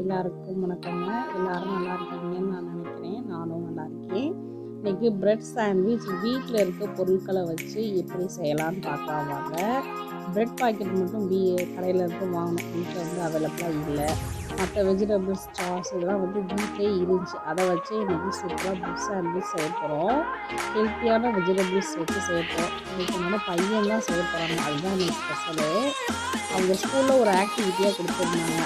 எல்லாருக்கும் வணக்கங்க. எல்லாரும் நல்லா இருக்காங்கன்னு நான் நினைக்கிறேன். நானும் நல்லா இருக்கேன். இன்றைக்கி பிரெட் சாண்ட்விச் வீட்டில் இருக்க பொருட்களை வச்சு எப்படி செய்யலாம்னு பார்க்கலாங்க பிரெட் பாக்கெட் மட்டும் வீ கடையில் இருந்து வாங்கணும். வீட்டில் வந்து அவைலபிளாக இல்லை. மற்ற வெஜிடபிள்ஸ் சாஸ் இதெல்லாம் வந்து வீட்டிலே இருந்துச்சு. அதை வச்சு இன்றைக்கி சூப்பராக பிரெட் சாண்ட்விச் செய்ய ஹெல்த்தியான வெஜிடபிள்ஸ் வச்சு செய்ய போகிறோம் இதுக்கு முன்னாடி பையன் தான் செய்ய அதுதான் எனக்கு ஸ்பெஷலு அவங்க ஸ்கூலில் ஒரு ஆக்டிவிட்டியாக கொடுத்துருந்தாங்க.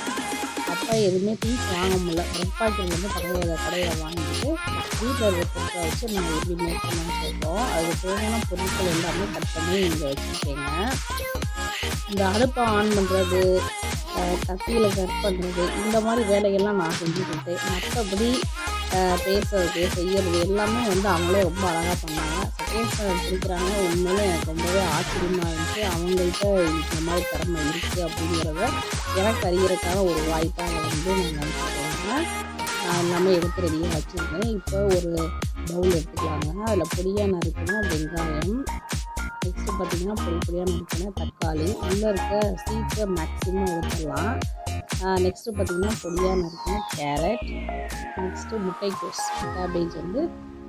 அப்பா எதுவுமே திங்ஸ் வாங்க முடியல பிரெட் பாக்கெட் வந்து கடையில் கடையில் வாங்கிட்டு வீட்டில் இருக்க பொருட்களை வச்சு நாங்கள் எப்படி மேக் பண்ணணும்னு சொல்கிறோம் அதுக்கு தேவையான பொருட்கள் எல்லாமே கட் பண்ணி இங்கே வச்சுருக்கேங்க. இந்த அடுப்பை ஆன் பண்ணுறது கத்தியில் கட் பண்ணுறது இந்த மாதிரி வேலைகள்லாம் நான் செஞ்சுக்கிட்டு மற்றபடி பேசுறது செய்யறது எல்லாமே வந்து அவங்களே ரொம்ப அழகாக பண்ணாங்க. செகண்ட் ஸ்டாண்டர்ட் படிக்கிறாங்க உண்மையிலே எனக்கு ரொம்பவே ஆச்சரியமாக இருந்துச்சு. அவங்கள்ட்ட இந்த மாதிரி திறமை இருக்குது அப்படிங்கிறத எனக்கு அறிகிறதுக்கான ஒரு வாய்ப்பாக வந்து நான் நினச்சிக்கிறேங்க நான் எல்லாமே எடுத்து ரெடியாக வச்சுருக்கேன். இப்போ ஒரு பவுல் எடுத்துக்கலாங்க. அதில் பொடியாக நறுக்கினா வெங்காயம் நெக்ஸ்ட்டு பார்த்தீங்கன்னா பொடி பொடியாக நறுக்கினா தக்காளி. உள்ளே இருக்க சீக்கிரம் மேக்ஸிமம் எடுத்துடலாம் நெக்ஸ்ட்டு பார்த்தீங்கன்னா பொடியாக நறுக்கின கேரட் நெக்ஸ்ட்டு முட்டைக்கோஸ் கேபேஜ் வந்து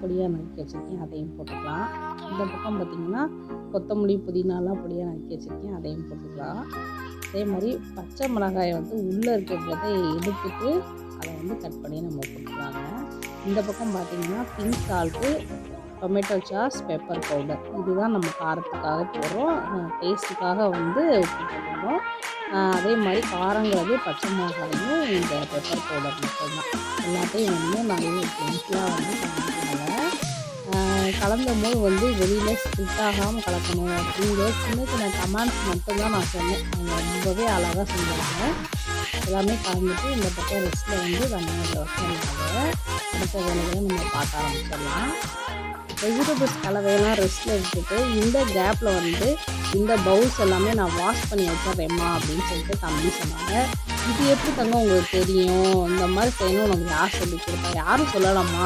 பொடியாக நறுக்கி வச்சுருக்கேன். அதையும் போட்டுக்கலாம். இந்த பக்கம் பார்த்திங்கன்னா கொத்தமல்லி புதினாலாம் பொடியாக நறுக்கி வச்சுருக்கேன். அதையும் போட்டுக்கலாம். அதே மாதிரி பச்சை மிளகாயை வந்து உள்ளே இருக்கிறத எடுத்துட்டு அதை வந்து கட் பண்ணி நம்ம போட்டுக்கலாங்க. இந்த பக்கம் பார்த்திங்கன்னா pink salt tomato sauce pepper powder இதுதான் நம்ம காரத்துக்காக போடுறோம். டேஸ்ட்டுக்காக வந்து உப்பு போடுறோம் அதே மாதிரி காரங்கிறது பச்சை மிளகாயும் இந்த பெப்பர் பவுடர் மட்டும்தான். எல்லாத்தையும் வந்து நல்லா ஃப்ரெண்ட்ஸ்லாம் வந்து கலந்தும் கலந்த போது வந்து வெளியில் ஸ்பிட் ஆகாமல் கலக்கணும். அப்படிங்கிற சின்ன சின்ன கமெண்ட்ஸ் மட்டும்தான் நான் சொன்னேன். அவங்க ரொம்பவே அழகாக செஞ்சாங்க. எல்லாமே கலந்துட்டு இந்த பக்கம் ரெஸ்ட்டில் வந்து வெங்காயம் வச்சுருந்தாங்க அடுத்த வேலைகளை நம்ம பார்க்க ஆரம்பிச்சிடலாம். வெஜிடபிள்ஸ் கலவையெல்லாம் ரெஸ்ட்டில் எடுத்துட்டு இந்த கேப்பில் வந்து இந்த பவுல்ஸ் எல்லாமே நான் வாஷ் பண்ணி வச்சிட்றேம்மா அப்படின்னு சொல்லிட்டு தம்பி சொன்னாங்க. இது எப்படி தங்க உங்களுக்கு தெரியும்? இந்த மாதிரி செய்யணும் உனக்கு யார் சொல்லி கொடுப்பேன் யாரும் சொல்லலாமா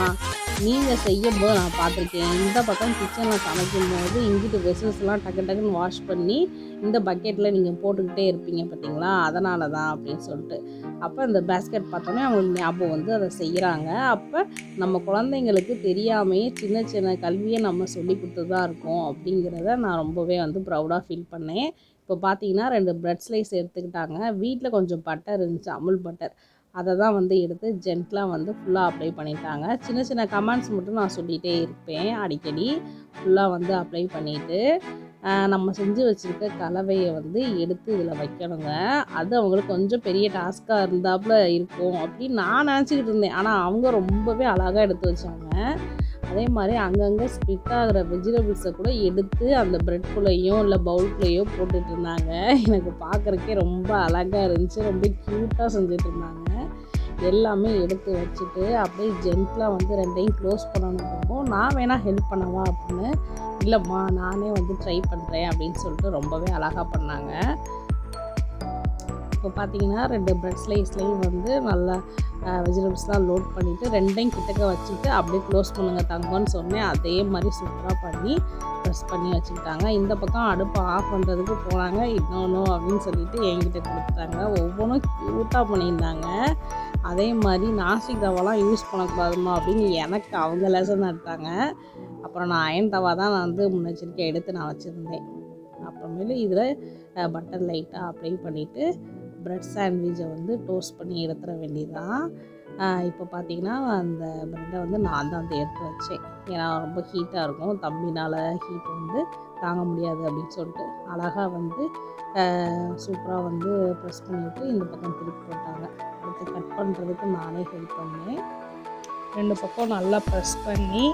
நீங்கள் செய்யும் போது நான் பார்த்துருக்கேன். இந்த பக்கம் கிச்சனில் சமைக்கும் போது இங்கிட்டு வெசல்ஸ்லாம் டக்கு டக்குன்னு வாஷ் பண்ணி இந்த பக்கெட்டில் நீங்கள் போட்டுக்கிட்டே இருப்பீங்க பார்த்தீங்களா? அதனால தான் அப்படின்னு சொல்லிட்டு. அப்போ இந்த பேஸ்கெட் பார்த்தோன்னே அவங்களுக்கு ஞாபகம் வந்து அதை செய்கிறாங்க அப்போ நம்ம குழந்தைங்களுக்கு தெரியாமையே சின்ன சின்ன கல்வியை நம்ம சொல்லி கொடுத்து தான் இருக்கோம் அப்படிங்கிறத நான் ரொம்பவே வந்து ப்ரௌடாக ஃபீல் பண்ணேன். இப்போ பார்த்தீங்கன்னா ரெண்டு ப்ரெட் ஸ்லைஸ் எடுத்துக்கிட்டாங்க. வீட்டில் கொஞ்சம் பட்டர் இருந்துச்சு அமுல் பட்டர் அதை தான் வந்து எடுத்து ஜென்ட்லாக வந்து ஃபுல்லாக அப்ளை பண்ணிட்டாங்க. சின்ன சின்ன கமெண்ட்ஸ் மட்டும் நான் சொல்லிகிட்டே இருப்பேன். அடிக்கடி ஃபுல்லாக வந்து அப்ளை பண்ணிவிட்டு நம்ம செஞ்சு வச்சுருக்க கலவையை வந்து எடுத்து இதில் வைக்கணுங்க. அது அவங்களுக்கு கொஞ்சம் பெரிய டாஸ்க்காக இருந்தாப்புல இருக்கும் அப்படின்னு நான் நினச்சிக்கிட்டு இருந்தேன். ஆனால் அவங்க ரொம்பவே அழகாக எடுத்து வச்சாங்க. அதே மாதிரி அங்கங்கே ஸ்பிட் ஆகிற வெஜிடபிள்ஸை கூட எடுத்து அந்த ப்ரெட்குள்ளேயும் இல்லை பவுல்குள்ளேயோ போட்டுட்டு இருந்தாங்க. எனக்கு பார்க்குறக்கே ரொம்ப அழகாக இருந்துச்சு. ரொம்ப க்யூட்டாக செஞ்சுட்டு இருந்தாங்க. எல்லாமே எடுத்து வச்சுட்டு அப்படியே ஜென்ட்லாக வந்து ரெண்டையும் க்ளோஸ் பண்ணணும் நான் வேணால் ஹெல்ப் பண்ணவா அப்படின்னு இல்லைம்மா நானே வந்து ட்ரை பண்ணுறேன் அப்படின்னு சொல்லிட்டு ரொம்பவே அழகாக பண்ணாங்க. இப்போ பார்த்தீங்கன்னா ரெண்டு ப்ரெட் ஸ்லைஸ்லேயும் வந்து நல்லா வெஜிடபிள்ஸ்லாம் லோட் பண்ணிவிட்டு ரெண்டையும் கிட்டக்க வச்சுட்டு அப்படியே க்ளோஸ் பண்ணுங்கள் தங்கம்னு சொன்னேன். அதே மாதிரி சூப்பராக பண்ணி ப்ரெஸ் பண்ணி வச்சுக்கிட்டாங்க. இந்த பக்கம் அடுப்பை ஆஃப் பண்ணுறதுக்கு போனாங்க. இன்னொன்று அப்படின்னு சொல்லிட்டு என்கிட்ட கொடுத்துட்டாங்க. ஒவ்வொன்றும் க்யூட்டாக பண்ணியிருந்தாங்க. அதே மாதிரி நாசிக் தவாலாம் யூஸ் பண்ணக்கூடாதுமா அப்படின்னு எனக்கு அவங்க லெசன் எடுத்தாங்க. அப்புறம் நான் அயன் தவா தான் நான் வந்து முன்னெச்சரிக்கை எடுத்து நான் வச்சுருந்தேன். அப்புறமேலு இதில் பட்டர் லைட்டாக அப்ளை பண்ணிவிட்டு ப்ரெட் சாண்ட்விச்சை வந்து டோஸ்ட் பண்ணி எடுத்துட வேண்டியதான் இப்போ பார்த்தீங்கன்னா அந்த ப்ரெட்டை வந்து நான் தான் வந்து எடுத்து வச்சேன். ஏன்னா ரொம்ப ஹீட்டாக இருக்கும். தம்பினால் ஹீட் வந்து தாங்க முடியாது அப்படின்னு சொல்லிட்டு அழகாக வந்து சூப்பராக வந்து ப்ரெஸ் பண்ணிவிட்டு இந்த பக்கம் திருப்பி போட்டாங்க. அடுத்து கட் பண்ணுறதுக்கு நானே ஹெல்ப் பண்ணேன். ரெண்டு பக்கம் நல்லா ப்ரெஸ் பண்ணி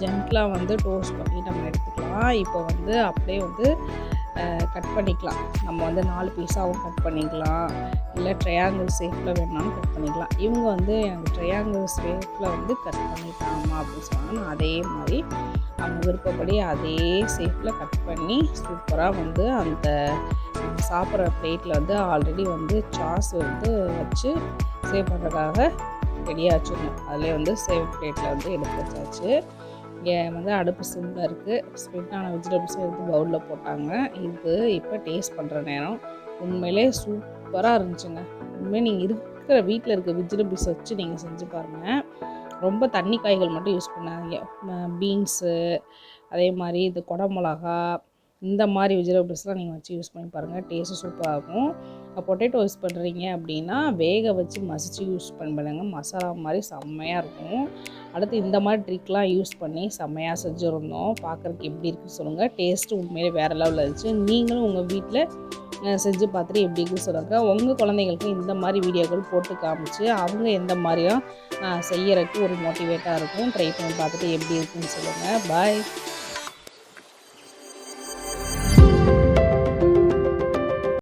ஜென்ட்லாக வந்து டோஸ்ட் பண்ணி நம்ம எடுத்துக்கலாம். இப்போ வந்து அப்படியே வந்து கட் பண்ணிக்கலாம். நம்ம வந்து நாலு பீஸாகவும் கட் பண்ணிக்கலாம். இல்லை ட்ரையாங்கிள் ஷேப்பில் வேணாலும் கட் பண்ணிக்கலாம். இவங்க வந்து எனக்கு ட்ரையாங்கிள் ஷேப்பில் வந்து கட் பண்ணிட்டாமா அப்படின்னு சொன்னாங்க. நான் அதே மாதிரி அவங்க விருப்பப்படி அதே ஷேப்பில் கட் பண்ணி சூப்பராக வந்து அந்த சாப்பிட்ற பிளேட்டில் வந்து ஆல்ரெடி வந்து சாஸ் வந்து வச்சு சேவ் பண்ணுறதுக்காக ரெடியாக வச்சுருந்தோம். அதிலே வந்து சேவ் பிளேட்டில் வந்து எடுத்து வச்சாச்சு. இங்கே வந்து அடுப்பு சிம்மில் இருக்குது ஸ்ப்ரிட்டான வெஜிடபிள்ஸ் எடுத்து பவுலில் போட்டாங்க. இது இப்போ டேஸ்ட் பண்ணுற நேரம். உண்மையிலே சூப்பராக இருந்துச்சுங்க. உண்மையிலே நீங்கள் இருக்கிற வீட்டில் இருக்க வெஜிடபிள்ஸ் வச்சு நீங்கள் செஞ்சு பாருங்கள் ரொம்ப தண்ணி காய்கள் மட்டும் யூஸ் பண்ணாதீங்க. பீன்ஸு அதே மாதிரி இது குடமிளகா இந்த மாதிரி வெஜிடபிள்ஸ்லாம் நீங்கள் வச்சு யூஸ் பண்ணி பாருங்கள் டேஸ்ட்டு சூப்பராக இருக்கும். பொட்டேட்டோ யூஸ் பண்ணுறீங்க அப்படின்னா வேக வச்சு மசிச்சு யூஸ் பண்ணி பண்ணுங்க மசாலா மாதிரி செம்மையாக இருக்கும். அடுத்து இந்த மாதிரி ட்ரிக்லாம் யூஸ் பண்ணி செம்மையாக செஞ்சுருந்தோம். பார்க்குறதுக்கு எப்படி இருக்குன்னு சொல்லுங்கள் டேஸ்ட்டு உண்மையிலே வேறு லெவலில் இருந்துச்சு. நீங்களும் உங்கள் வீட்டில் செஞ்சு பார்த்துட்டு எப்படி இருக்குன்னு சொல்லுங்கள் உங்கள் குழந்தைங்களுக்கு இந்த மாதிரி வீடியோக்கள் போட்டு காமிச்சு அவங்க எந்த மாதிரியும் செய்யறதுக்கு ஒரு மோட்டிவேட்டாக இருக்கும். ட்ரை பண்ணி பார்த்துட்டு எப்படி இருக்குன்னு சொல்லுங்கள் பாய்